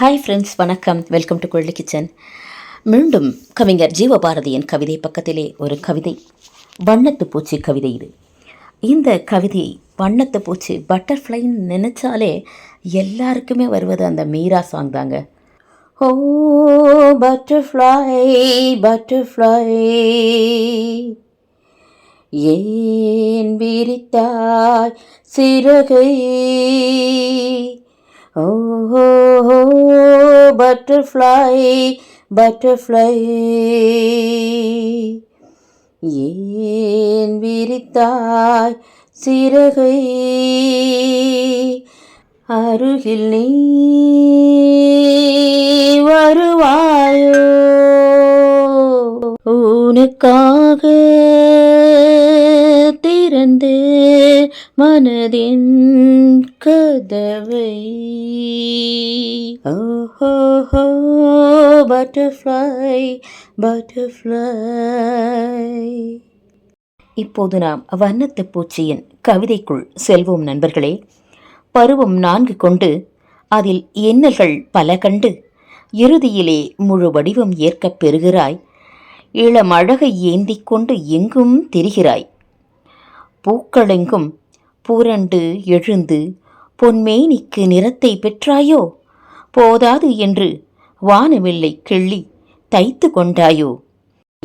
Hi friends வணக்கம். Welcome to கொள்ளி kitchen மீண்டும் கவிஞர் ஜீவபாரதியின் கவிதை பக்கத்திலே ஒரு கவிதை. வண்ணத்து பூச்சி கவிதை இது. இந்த கவிதை வண்ணத்து பூச்சி பட்டர்ஃப்ளைன்னு நினச்சாலே எல்லாருக்குமே வருவது அந்த மீரா சாங் தாங்க. ஓ பட்டர்ஃப்ளை பட்டர்ஃப்ளை ஏன் விரித்தாய் சிறகை? ஓ பட்டர்ஃப்ளை பட்டர்ஃப்ளை. ஏன் விரித்தாய் சிறகை? அருகில் நீ வருவாயோ? உனக்காக திறந்தே மனதின் கதவை. ஓஹோ பட்டர்ஃப்ளை பட்டர்ஃப்ளை இப்போது நாம் வண்ணத்து பூச்சியின் கவிதைக்குள் செல்வோம் நண்பர்களே. பருவம் நான்கு கொண்டு அதில் எண்ணல்கள் பல கண்டு இறுதியிலே முழு வடிவம் ஏற்கப் பெறுகிறாய். இளம் அழகை ஏந்திக் கொண்டு எங்கும் திரிகிறாய். பூக்களெங்கும் பூரண்டு எழுந்து பொன்மேனிக்கு நிறத்தை பெற்றாயோ? போதாது என்று வானவில்லை கிள்ளி தைத்து கொண்டாயோ?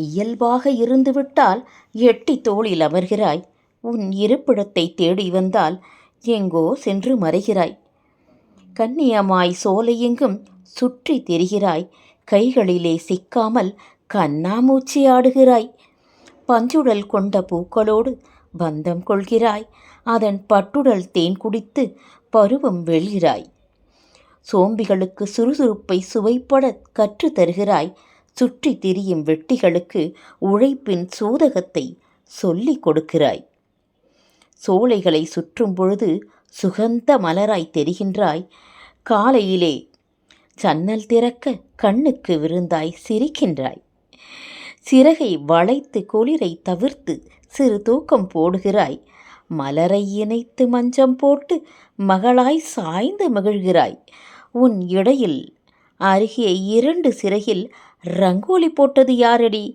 இயல்பாக இருந்துவிட்டால் எட்டி தோளில் அமர்கிறாய். உன் இருப்பிடத்தை தேடி வந்தால் எங்கோ சென்று மறைகிறாய். கண்ணியமாய் சோலையெங்கும் சுற்றி திரிகிறாய். கைகளிலே சிக்காமல் கண்ணாமூச்சி ஆடுகிறாய். பஞ்சுடல் கொண்ட பூக்களோடு பந்தம் கொள்கிறாய். அதன் பட்டுடல் தேன் குடித்து பருவம் வெல்கிறாய் சோம்பிகளுக்கு சுறுசுறுப்பை சுவைப்பட கற்று தருகிறாய். சுற்றி திரியும் வெட்டிகளுக்கு உழைப்பின் சூதகத்தை சொல்லிக் கொடுக்கிறாய். சோலைகளை சுற்றும் பொழுது சுகந்த மலராய் தெரிகின்றாய். காலையிலே சன்னல் திறக்க கண்ணுக்கு விருந்தாய் சிரிக்கின்றாய். சிறகை வளைத்து குளிரை தவிர்த்து சிறு தூக்கம் போடுகிறாய். மலரை இணைத்து மஞ்சம் போட்டு மகளாய் சாய்ந்து மகிழ்கிறாய். உன் இடையில் அருகே இரண்டு சிறையில் ரங்கோலி போட்டது யாரடி?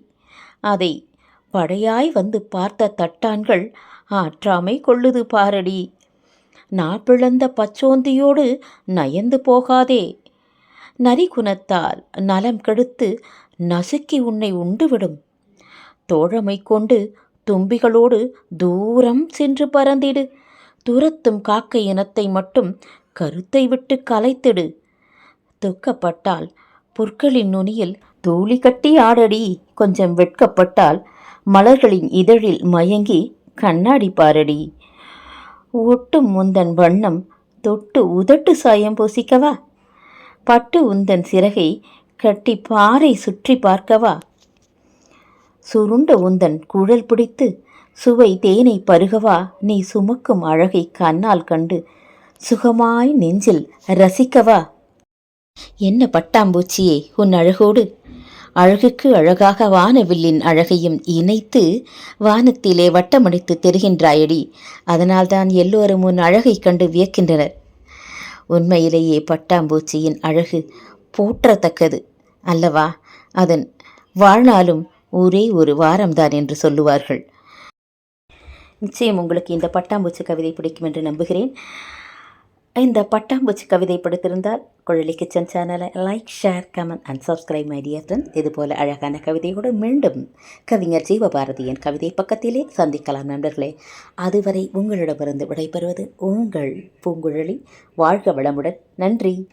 அதை படையாய் வந்து பார்த்த தட்டான்கள் ஆற்றாமை கொள்ளுது பாரடி. நாப்பிழந்த பச்சோந்தியோடு நயந்து போகாதே. நரிகுணத்தால் நலம் கெடுத்து நசுக்கி உன்னை உண்டுவிடும். தோழமை கொண்டு தும்பிகளோடு தூரம் சென்று பறந்திடு. துரத்தும் காக்கை இனத்தை மட்டும் கருத்தை விட்டு கலைத்திடு. துக்கப்பட்டால் புற்களின் நுனியில் தூளி கட்டி ஆடடி. கொஞ்சம் வெட்கப்பட்டால் மலர்களின் இதழில் மயங்கி கண்ணாடி பாரடி. ஒட்டும் முந்தன் வண்ணம் தொட்டு உதட்டு சாயம் பூசிக்கவா? பட்டு உந்தன் சிறகை கட்டி பாறை சுற்றி பார்க்கவா? சுருண்ட உந்தன் குழல் பிடித்து சுவை தேனை பருகவா? நீ சுமக்கும் அழகை கண்ணால் கண்டு சுகமாய் நெஞ்சில் ரசிக்கவா? என்ன பட்டாம்பூச்சியே உன் அழகோடு? அழகுக்கு அழகாக வானவில்லின் அழகையும் இணைத்து வானத்திலே வட்டமடித்து தெரிகின்றாயடி. அதனால்தான் எல்லோரும் உன் அழகை கண்டு வியக்கின்றனர். உண்மையிலேயே பட்டாம்பூச்சியின் அழகு போற்றத்தக்கது அல்லவா? அதன் வாழ்நாளும் ஊரே ஒரு வாரம்தான் என்று சொல்லுவார்கள். நிச்சயம் உங்களுக்கு இந்த பட்டாம்பூச்சி கவிதை பிடிக்கும் என்று நம்புகிறேன். இந்த பட்டாம்பூச்சி கவிதை பிடித்திருந்தால் குழலி கிச்சன் சேனலை like share comment and subscribe my dear friends இதுபோல் அழகான கவிதையோடு மீண்டும் கவிஞர் ஜீவபாரதியின் கவிதை பக்கத்திலே சந்திக்கலாம் நண்பர்களே. அதுவரை உங்களிடமிருந்து விடைபெறுவது உங்கள் பூங்குழலி. வாழ்க வளமுடன். நன்றி.